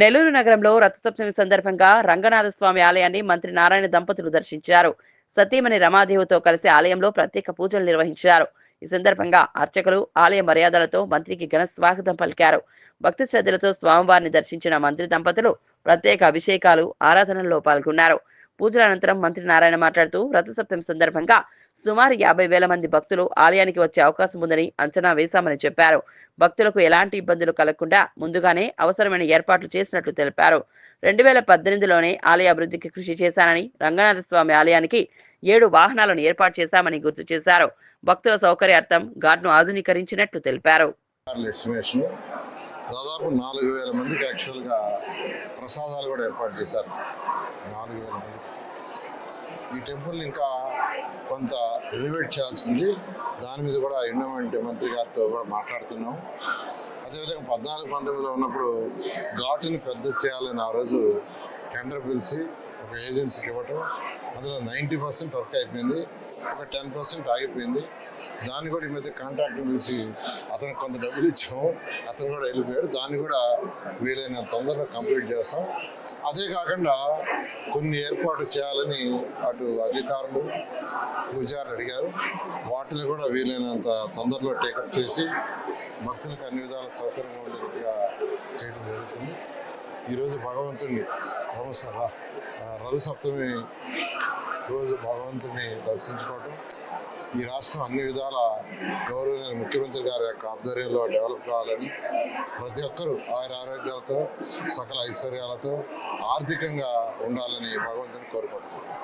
నెల్లూరు నగరంలో రథసప్తమి సందర్భంగా రంగనాథ స్వామి ఆలయాన్ని మంత్రి నారాయణ దంపతులు దర్శించారు. సతీమణి రమాదేవితో కలిసి ఆలయంలో ప్రత్యేక పూజలు నిర్వహించారు. ఈ సందర్భంగా అర్చకులు ఆలయ మర్యాదలతో మంత్రికి ఘన స్వాగతం పలికారు. భక్తి శ్రద్ధలతో స్వామివారిని దర్శించిన మంత్రి దంపతులు ప్రత్యేక అభిషేకాలు ఆరాధనల్లో పాల్గొన్నారు. పూజల అనంతరం మంత్రి నారాయణ మాట్లాడుతూ రథసప్తమి సందర్భంగా సుమారు యాభై వేల మంది భక్తులు ఆలయానికి వచ్చే అవకాశం ఉందని అంచనా వేశామని చెప్పారు. భక్తులకు ఎలాంటి ఇబ్బందులు కలగకుండా ముందుగానే అవసరమైన ఏర్పాట్లు చేసినట్లు తెలిపారు. రెండు వేల పద్దెనిమిదిలోనే ఆలయ అభివృద్ధికి కృషి చేశానని రంగనాథ స్వామి ఆలయానికి ఏడు వాహనాలను ఏర్పాటు చేశామని గుర్తు చేశారు. భక్తుల సౌకర్యార్థం ఘాట్ను ఆధునీకరించినట్లు తెలిపారు. దాదాపు నాలుగు వేల మందికి యాక్చువల్గా ప్రసాదాలు కూడా ఏర్పాటు చేశారు. నాలుగు వేల మందికి. ఈ టెంపుల్ ఇంకా కొంత ఎలివేట్ చేయాల్సింది దాని మీద కూడా ఎండోమెంట్ మంత్రి గారితో కూడా మాట్లాడుతున్నాం. అదేవిధంగా పద్నాలుగు పంతొమ్మిదిలో ఉన్నప్పుడు ఘాటుని పెద్ద చేయాలని ఆ రోజు టెండర్ పిలిచి ఒక ఏజెన్సీకి ఇవ్వటం అందులో నైంటీ పర్సెంట్ వర్క్ అయిపోయింది ఒక టెన్ పర్సెంట్ ఆగిపోయింది. దాన్ని కూడా ఈ మధ్య కాంట్రాక్టర్ పిలిచి అతనికి కొంత డబ్బులు ఇచ్చాము అతను కూడా వెళ్ళిపోయాడు. దాన్ని కూడా వీలైన తొందరగా కంప్లీట్ చేస్తాం. అదే కాకుండా కొన్ని ఏర్పాట్లు చేయాలని అటు అధికారులు పూజారులు అడిగారు. వాటిని కూడా వీలైనంత తొందరలో టేకప్ చేసి భక్తులకు అన్ని విధాల సౌకర్యంగా ఉండేట్టుగా చేయడం జరుగుతుంది. ఈరోజు భగవంతుని రథసప్తమి రోజు భగవంతుని దర్శించుకోవటం ఈ రాష్ట్రం అన్ని విధాల గౌరవనీయ ముఖ్యమంత్రి గారి యొక్క ఆధ్వర్యంలో డెవలప్ కావాలని ప్రతి ఒక్కరూ ఆయన ఆరోగ్యాలతో సకల ఐశ్వర్యాలతో ఆర్థికంగా ఉండాలని భగవంతుని కోరుకుంటున్నాను